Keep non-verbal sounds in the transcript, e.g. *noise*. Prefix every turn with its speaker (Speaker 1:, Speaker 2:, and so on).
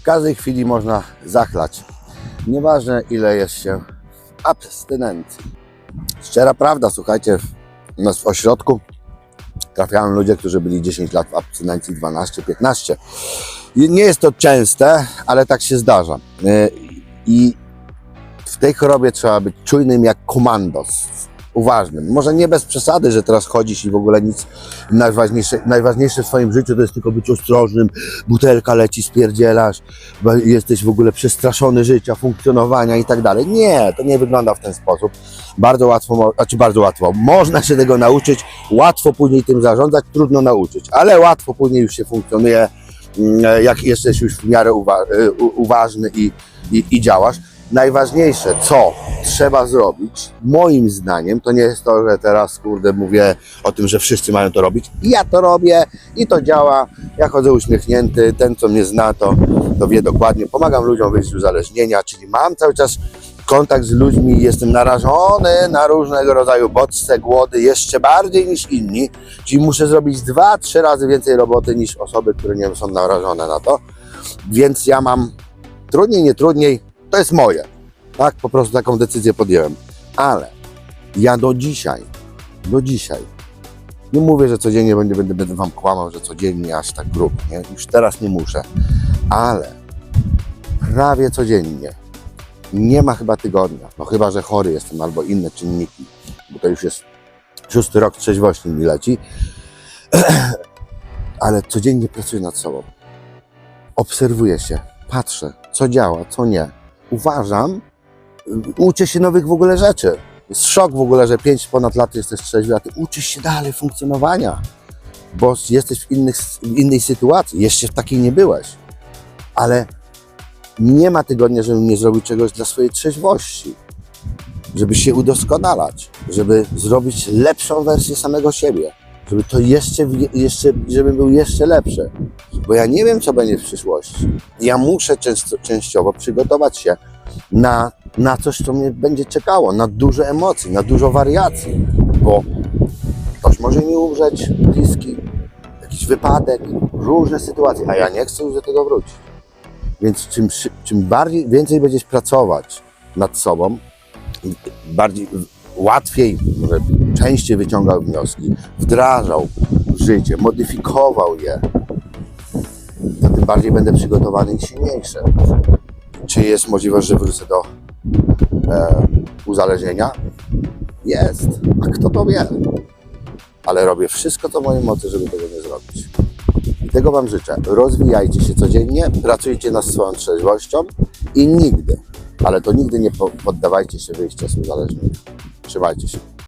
Speaker 1: W każdej chwili można zachlać. Nieważne ile jest się w abstynencji. Szczera prawda, słuchajcie, u nas w ośrodku trafiają ludzie, którzy byli 10 lat w abstynencji, 12, 15. I nie jest to częste, ale tak się zdarza. Yy, I w tej chorobie trzeba być czujnym jak komandos, uważnym. Może nie bez przesady, że teraz chodzisz i w ogóle nic najważniejsze, najważniejsze w swoim życiu to jest tylko być ostrożnym, butelka leci, spierdzielasz, jesteś w ogóle przestraszony życia, funkcjonowania i tak dalej. Nie, to nie wygląda w ten sposób. Bardzo łatwo, znaczy bardzo łatwo, można się tego nauczyć, łatwo później tym zarządzać, trudno nauczyć, ale łatwo później już się funkcjonuje, mm, jak jesteś już w miarę y, uważny i, i, i działasz. Najważniejsze, co trzeba zrobić, moim zdaniem, to nie jest to, że teraz, kurde, mówię o tym, że wszyscy mają to robić. Ja to robię i to działa. Ja chodzę uśmiechnięty. Ten, co mnie zna, to, to wie dokładnie. Pomagam ludziom wyjść z uzależnienia, czyli mam cały czas kontakt z ludźmi, jestem narażony na różnego rodzaju bodźce, głody, jeszcze bardziej niż inni. Czyli muszę zrobić dwa, trzy razy więcej roboty niż osoby, które nie są narażone na to. Więc ja mam trudniej, nie trudniej, to jest moje. Tak, po prostu taką decyzję podjąłem. Ale ja do dzisiaj, do dzisiaj, nie mówię, że codziennie będę, będę, będę wam kłamał, że codziennie aż tak grubo, nie? Już teraz nie muszę, ale prawie codziennie, nie ma chyba tygodnia, no chyba, że chory jestem albo inne czynniki, bo to już jest szósty rok trzeźwości mi leci, *clears throat* ale codziennie pracuję nad sobą. Obserwuję się, patrzę, co działa, co nie. Uważam, y, uczę się nowych w ogóle rzeczy. Jest szok w ogóle, że 5 ponad lat jesteś trzeźwy, a uczysz się dalej funkcjonowania, bo jesteś w, innych, w innej sytuacji. Jeszcze w takiej nie byłeś. Ale nie ma tygodnia, żebym nie zrobił czegoś dla swojej trzeźwości. Żeby się udoskonalać, żeby zrobić lepszą wersję samego siebie. Żeby to jeszcze, jeszcze żeby był jeszcze lepszy. Bo ja nie wiem, co będzie w przyszłości. Ja muszę często, częściowo przygotować się na, na coś, co mnie będzie czekało, na dużo emocji, na dużo wariacji, bo ktoś może mi umrzeć, bliski, jakiś wypadek, różne sytuacje, a ja nie chcę już do tego wrócić. Więc czym, czym bardziej, więcej będziesz pracować nad sobą, bardziej, łatwiej, może częściej wyciągał wnioski, wdrażał życie, modyfikował je, to tym bardziej będę przygotowany i silniejszy. Czy jest możliwość, że wrócę do e, uzależnienia? Jest. A kto to wie? Ale robię wszystko, co w mojej mocy, żeby tego nie zrobić. I tego Wam życzę. Rozwijajcie się codziennie, pracujcie nad swoją trzeźwością i nigdy, ale to nigdy nie po- poddawajcie się wyjścia z uzależnienia. Trzymajcie się.